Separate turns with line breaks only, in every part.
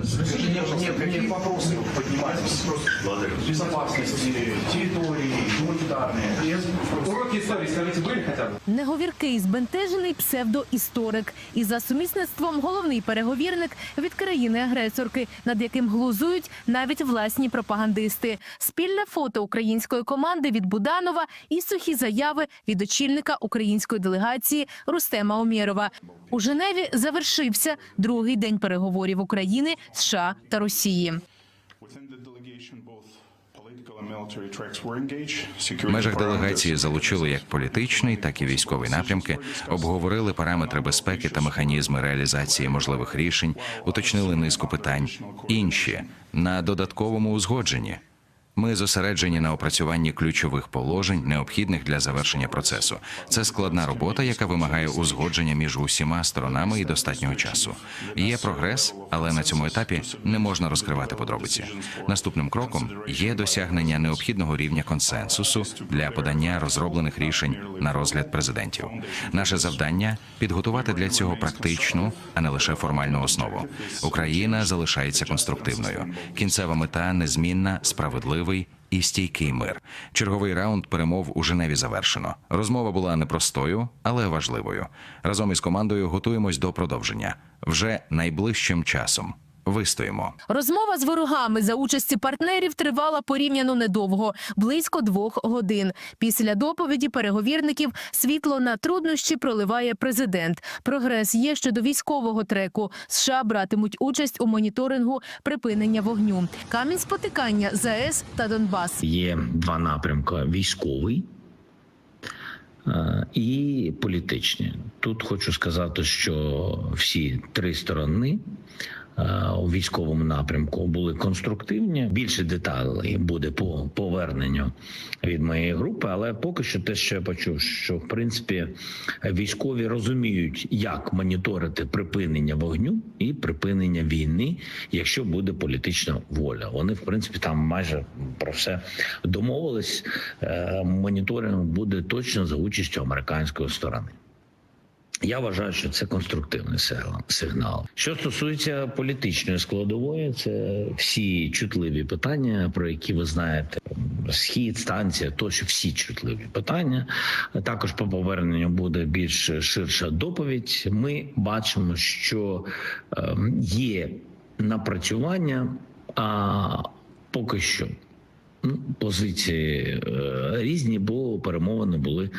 Нет, нет, вопросы поднимались. Безопасности, территории, гуманитарные.
Уроки истории, скажите, были хотя бы?
Неговіркий збентежений псевдоісторик і за сумісництвом головний переговірник від країни-агресорки, над яким глузують навіть власні пропагандисти. Спільне фото української команди від Буданова і сухі заяви від очільника української делегації Рустема Омєрова. У Женеві завершився другий день переговорів України, США та Росії.
В межах делегації залучили як політичний, так і військовий напрямки, обговорили параметри безпеки та механізми реалізації можливих рішень, уточнили низку питань. Інші на додатковому узгодженні. Ми зосереджені на опрацюванні ключових положень, необхідних для завершення процесу. Це складна робота, яка вимагає узгодження між усіма сторонами і достатнього часу. Є прогрес, але на цьому етапі не можна розкривати подробиці. Наступним кроком є досягнення необхідного рівня консенсусу для подання розроблених рішень на розгляд президентів. Наше завдання підготувати для цього практичну, а не лише формальну основу. Україна залишається конструктивною. Кінцева мета незмінна, справедливий і стійкий мир. Черговий раунд перемов у Женеві завершено. Розмова була непростою, але важливою. Разом із командою готуємось до продовження вже найближчим часом. Вистоїмо.
Розмова з ворогами за участі партнерів тривала порівняно недовго близько двох годин. Після доповіді переговірників світло на труднощі проливає президент. Прогрес є щодо військового треку. США братимуть участь у моніторингу припинення вогню. Камінь спотикання ЗАЕС та Донбас.
Є два напрямки: військовий е, і політичний. Тут хочу сказати, що всі три сторони. Е, У військовому напрямку були конструктивні. Більше деталей буде по поверненню від моєї групи. Але поки що те, що я почув, що в принципі військові розуміють, як моніторити припинення вогню і припинення війни, якщо буде політична воля. Вони в принципі там майже про все домовились. Е, Моніторинг буде точно за участю американської сторони. Я вважаю, що це конструктивний сигнал-. Що стосується політичної складової, це всі чутливі питання, про які ви знаєте, схід, станція, тощо всі чутливі питання. Також по поверненню буде більш ширша доповідь. Ми бачимо, що ем, є напрацювання, а поки що. Ну, позиції е, різні, бо перемовини були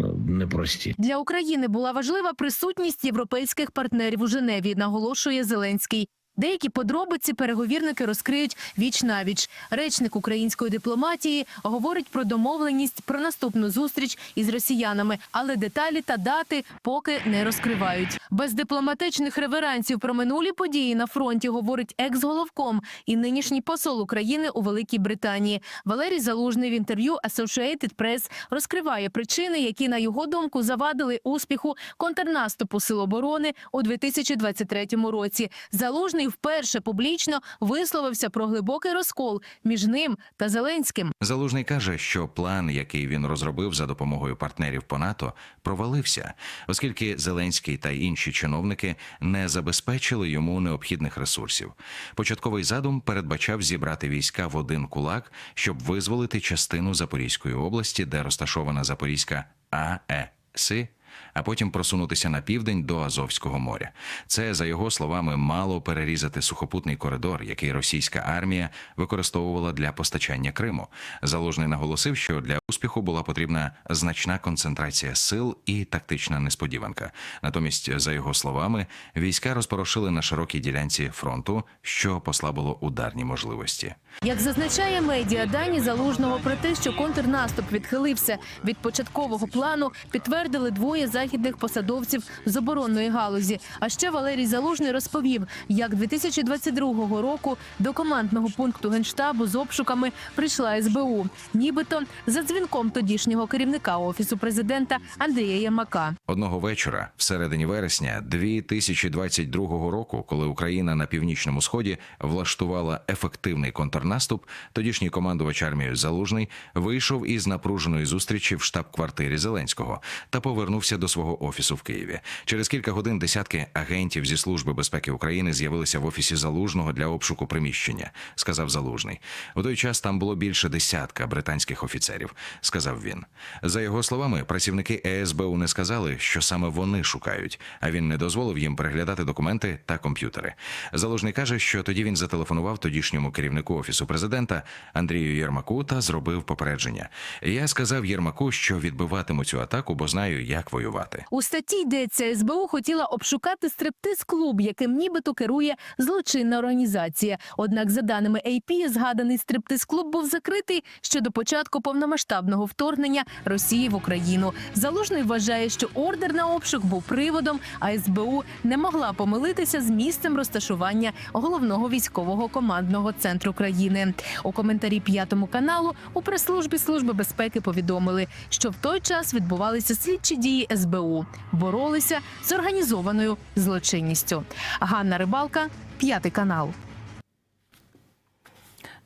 е, непрості.
Для України була важлива присутність європейських партнерів у Женеві, наголошує Зеленський. Деякі подробиці переговірники розкриють віч навіч. Речник української дипломатії говорить про домовленість про наступну зустріч із росіянами, але деталі та дати поки не розкривають. Без дипломатичних реверансів про минулі події на фронті говорить екс-головком і нинішній посол України у Великій Британії. Валерій Залужний в інтерв'ю Associated Press розкриває причини, які на його думку завадили успіху контрнаступу Сил оборони у 2023 році. Залужний вперше публічно висловився про глибокий розкол між ним та Зеленським.
Залужний каже, що план, який він розробив за допомогою партнерів по НАТО, провалився, оскільки Зеленський та інші чиновники не забезпечили йому необхідних ресурсів. Початковий задум передбачав зібрати війська в один кулак, щоб визволити частину Запорізької області, де розташована Запорізька АЕСи, а потім просунутися на південь до Азовського моря. Це, за його словами, мало перерізати сухопутний коридор, який російська армія використовувала для постачання Криму. Залужний наголосив, що для успіху була потрібна значна концентрація сил і тактична несподіванка. Натомість, за його словами, війська розпорошили на широкій ділянці фронту, що послабило ударні можливості.
Як зазначає медіа, дані залужного про те, що контрнаступ відхилився від початкового плану, підтвердили двоє західних посадовців з оборонної галузі. А ще Валерій Залужний розповів, як 2022 року до командного пункту генштабу з обшуками прийшла СБУ, нібито за дзвінком тодішнього керівника офісу президента Андрія Єрмака.
Одного вечора, всередині вересня 2022 року, коли Україна на північному сході влаштувала ефективний контрнаступ, тодішній командувач армією Залужний вийшов із напруженої зустрічі в штаб-квартирі Зеленського та повернувся повернувся до свого офісу в Києві. Через кілька годин десятки агентів зі служби безпеки України з'явилися в офісі залужного для обшуку приміщення, сказав залужний. У той час там було більше десятка британських офіцерів, сказав він. За його словами, працівники ЕСБУ не сказали, що саме вони шукають, а він не дозволив їм переглядати документи та комп'ютери. Залужний каже, що тоді він зателефонував тодішньому керівнику офісу президента Андрію Єрмаку та зробив попередження. Я сказав Єрмаку, що відбиватиму цю атаку, бо знаю, як воювати.
У статті йдеться, СБУ хотіла обшукати стриптиз-клуб, яким нібито керує злочинна організація. Однак, за даними AP, згаданий стриптиз-клуб був закритий ще до початку повномасштабного вторгнення Росії в Україну. Залужний вважає, що ордер на обшук був приводом, а СБУ не могла помилитися з місцем розташування головного військового командного центру країни. У коментарі п'ятому каналу у прес-службі служби безпеки повідомили, що в той час відбувалися слідчі дії СБУ, боролися з організованою злочинністю. Ганна Рибалка, п'ятий канал.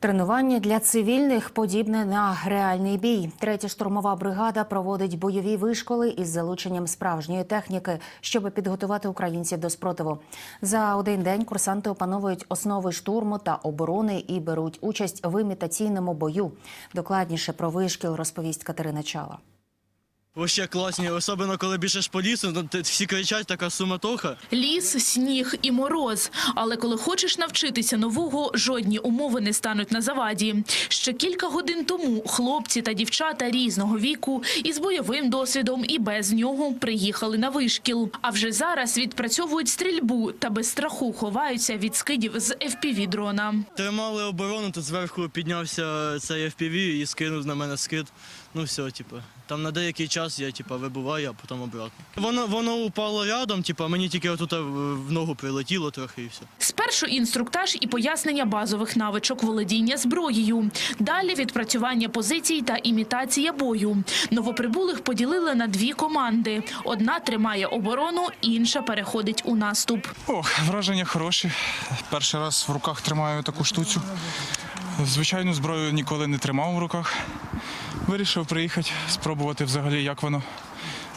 Тренування для цивільних подібне на реальний бій. Третя штурмова бригада проводить бойові вишколи із залученням справжньої техніки, щоб підготувати українців до спротиву. За один день курсанти опановують основи штурму та оборони і беруть участь в імітаційному бою. Докладніше про вишкіл розповість Катерина Чала.
Вообще класні, особливо коли біжиш по лісу, ну, всі кричать, така суматоха.
Ліс, сніг і мороз. Але коли хочеш навчитися нового, жодні умови не стануть на заваді. Ще кілька годин тому хлопці та дівчата різного віку із бойовим досвідом і без нього приїхали на вишкіл. А вже зараз відпрацьовують стрільбу та без страху ховаються від скидів з fpv дрона.
Тримали оборону, тут зверху піднявся цей FPV і скинув на мене скид. Ну все, типу. Там на деякий час я типу, вибуваю, а потім обратно. Воно, воно упало рядом, типу, мені тільки отут в в ногу прилетіло трохи і все.
Спершу інструктаж і пояснення базових навичок володіння зброєю. Далі відпрацювання позицій та імітація бою. Новоприбулих поділили на дві команди: одна тримає оборону, інша переходить у наступ.
Ох, враження хороші. Перший раз в руках тримаю таку штуцю. Звичайну зброю ніколи не тримав в руках. Вирішив приїхати, спробувати взагалі, як воно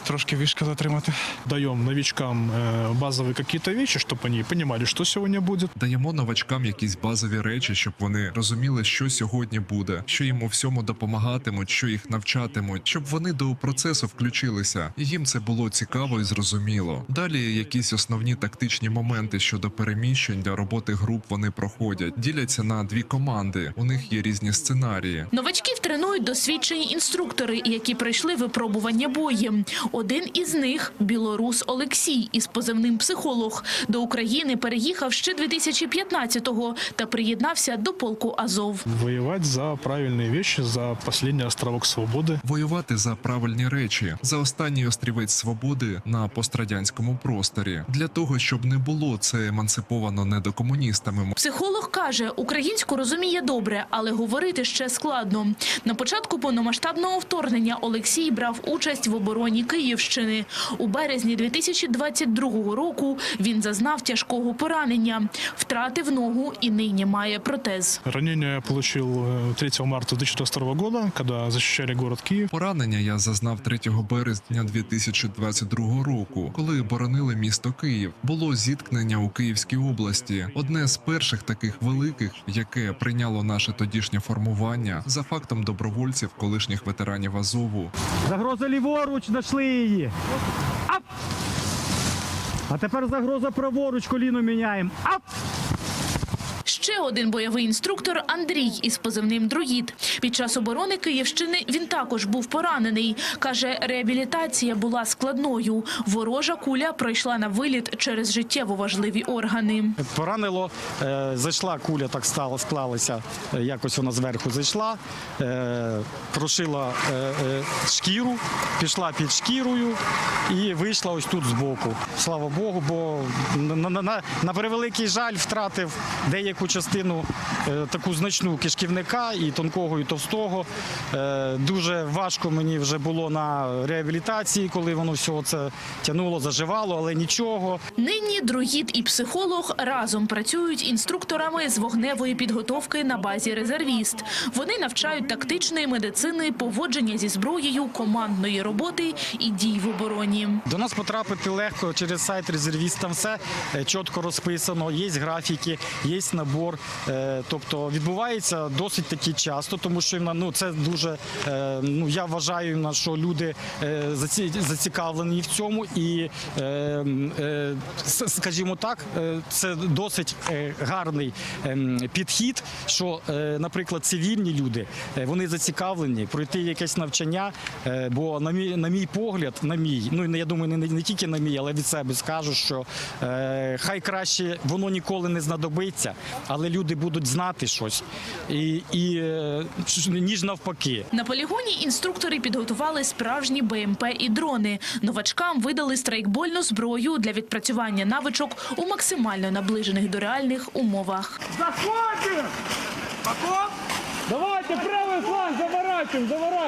трошки вишки затримати.
даем новичкам э, базовые какие-то вещи, чтобы они понимали, что сегодня будет.
Даємо новачкам якісь базові речі, щоб вони розуміли, що сьогодні буде, що їм у всьому допомагатимуть, що їх навчатимуть, щоб вони до процесу включилися, і їм це було цікаво і зрозуміло. Далі якісь основні тактичні моменти щодо переміщень для роботи груп вони проходять, діляться на дві команди. У них є різні сценарії.
Новачків тренують досвідчені інструктори, які пройшли випробування боєм. Один із них білорус Олексій із позивним психолог. До України переїхав ще 2015-го та приєднався до полку Азов.
Воевать за правильные вещи, за последний островок свободы.
Воювати за правильні речі, за останній острівець свободи на пострадянському просторі, для того, щоб не було це емансиповано недокомуністами.
Психолог каже, українську розуміє добре, але говорити ще складно. На початку повномасштабного вторгнення Олексій брав участь в обороні Київщини. У березні 2022 року він зазнав тяжкого поранення, втратив ногу і нині має протез.
Ранение я получил э, 3 марта 2022 года, когда защищали город Киев.
Поранення я зазнав 3 березня 2022 року, коли боронили місто Київ. Було зіткнення у Київській області. Одне з перших таких великих, яке прийняло наше тодішнє формування за фактом добровольців, колишніх ветеранів Азову.
Загроза ліворуч, знайшли її. Ап! А тепер загроза праворуч, коліно міняємо. Ап!
Ще один бойовий інструктор Андрій із позивним Друїд. Під час оборони Київщини він також був поранений. Каже, реабілітація була складною. Ворожа куля пройшла на виліт через життєво важливі органи.
Поранило, е, зайшла куля, так стало, склалася, е, якось вона зверху зайшла, е, прошила шкіру, пішла під шкірою і вийшла ось тут збоку. Слава Богу, бо на, на превеликий жаль втратив деяку частину е, таку значну кишківника і тонкого, і товстого. Е, Дуже важко мені вже було на реабілітації, коли воно все це тягнуло, заживало, але нічого.
Нині друїд і психолог разом працюють інструкторами з вогневої підготовки на базі резервіст. Вони навчають тактичної медицини, поводження зі зброєю, командної роботи і дій в обороні.
До нас потрапити легко через сайт резервіст. Там все е, чітко розписано. Є графіки, є набор. Е, Тобто відбувається досить таки часто, тому що ну це дуже е, ну я вважаю, що люди е, зацікавлені в цьому, і скажімо так, це досить гарний підхід. Що, наприклад, цивільні люди вони зацікавлені пройти якесь навчання, бо на мій на мій погляд, на мій, ну я думаю, не, не тільки на мій, але від себе скажу, що хай краще воно ніколи не знадобиться, але люди будуть знати щось, і, і е, ніж навпаки.
На полігоні інструктори підготували справжні БМП і дрони. Новачкам видали страйкбольну зброю для відпрацювання навичок у максимально наближених до реальних умовах.
Давайте правый фланг заворачиваем, заворачиваем.